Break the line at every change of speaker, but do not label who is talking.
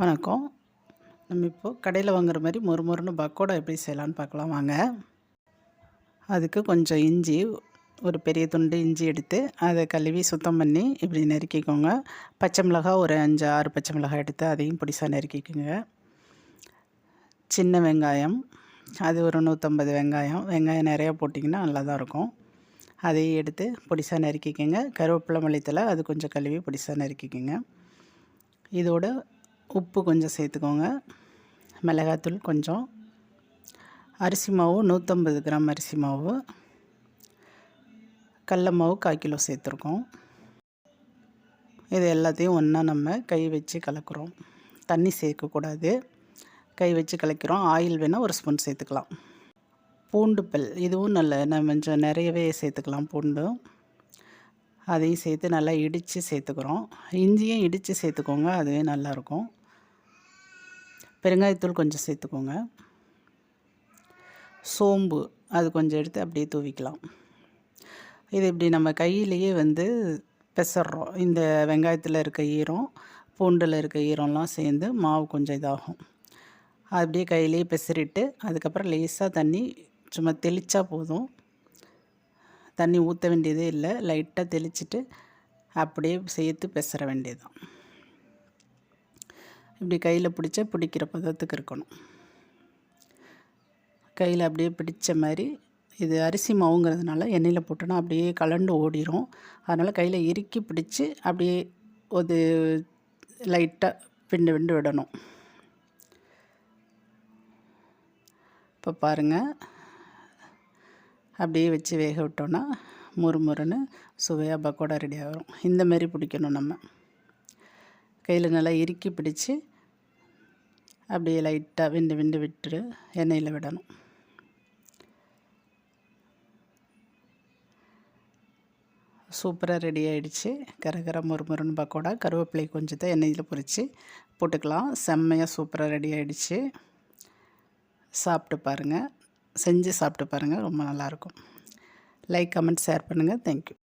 வணக்கம். நம்ம இப்போது கடையில் வாங்குற மாதிரி மொறு மொறுன்னு பக்கோடா எப்படி செய்யலான்னு பார்க்கலாம். வாங்க. அதுக்கு கொஞ்சம் இஞ்சி ஒரு பெரிய துண்டு இஞ்சி எடுத்து அதை கழுவி சுத்தம் பண்ணி இப்படி நறுக்கிக்கோங்க. பச்சை மிளகாய் ஒரு அஞ்சு ஆறு பச்சை மிளகாய் எடுத்து அதையும் பிடிச்சா நறுக்கிக்கோங்க. சின்ன வெங்காயம் அது ஒரு நூற்றம்பது வெங்காயம். வெங்காயம் நிறையா போட்டிங்கன்னா நல்லா தான் இருக்கும். அதையும் எடுத்து பொடிசாக நறுக்கிக்கோங்க. கருவேப்பிலை மல்லித்தலை அது கொஞ்சம் கழுவி பொடிசாக நறுக்கிக்கோங்க. இதோட உப்பு கொஞ்சம் சேர்த்துக்கோங்க. மிளகாத்தூள் கொஞ்சம். அரிசி மாவு நூற்றம்பது கிராம் அரிசி மாவு. கடல மாவு கால் கிலோ சேர்த்துருக்கோம். இது எல்லாத்தையும் ஒன்றா நம்ம கை வச்சு கலக்கிறோம். தண்ணி சேர்க்கக்கூடாது. கை வச்சு கலக்கிறோம். ஆயில் வேணால் ஒரு ஸ்பூன் சேர்த்துக்கலாம். பூண்டு பல் இதுவும் நல்ல நம்ம கொஞ்சம் நிறையவே சேர்த்துக்கலாம் பூண்டும் அதையும் சேர்த்து நல்லா இடித்து சேர்த்துக்கிறோம். இஞ்சியும் இடித்து சேர்த்துக்கோங்க அதுவே நல்லாயிருக்கும். பெருங்காயத்தூள் கொஞ்சம் சேர்த்துக்கோங்க. சோம்பு அது கொஞ்சம் எடுத்து அப்படியே தூவிக்கலாம். இது இப்படி நம்ம கையிலேயே வந்து பெசறோம் இந்த வெங்காயத்தில் இருக்க ஈரம் பூண்டில் இருக்க ஈரம்லாம் சேர்ந்து மாவு கொஞ்சம் இதாகும். அப்படியே கையிலேயே பெசரிட்டு அதுக்கப்புறம் லேசாக தண்ணி சும்மா தெளித்தா போதும். தண்ணி ஊற்ற வேண்டியதே இல்லை. லைட்டாக தெளிச்சிட்டு அப்படியே சேர்த்து பெசற வேண்டியது தான் இப்படி கையில் பிடிச்சா பிடிக்கிற பதத்துக்கு இருக்கணும். கையில் அப்படியே பிடிச்ச மாதிரி இது அரிசி மாவுங்கிறதுனால எண்ணெயில் போட்டோன்னா அப்படியே கலண்டு ஓடிடும் அதனால் கையில் இறுக்கி பிடிச்சி அப்படியே ஒரு லைட்டாக விண்டு விண்டு விடணும். இப்போ பாருங்கள் அப்படியே வச்சு வேக விட்டோன்னா முறுமுறுன்னு சுவையாக பக்கோடா ரெடி ஆகிரும் இந்தமாரி பிடிக்கணும் நம்ம. கையில் நல்லா இறுக்கி பிடிச்சி அப்படியே லைட்டாக விண்டு விண்டு விட்டு எண்ணெயில் விடணும். சூப்பராக ரெடி ஆகிடுச்சு கரகர முறுமுறுன்னு பக்கோடா கருவேப்பிலை கொஞ்சத்தை எண்ணெயில் பொரித்து போட்டுக்கலாம். செம்மையாக சூப்பராக ரெடி ஆகிடுச்சு சாப்பிட்டு பாருங்கள் செஞ்சு சாப்பிட்டு பாருங்கள் ரொம்ப நல்லாயிருக்கும் லைக் கமெண்ட் ஷேர் பண்ணுங்கள் தேங்க்யூ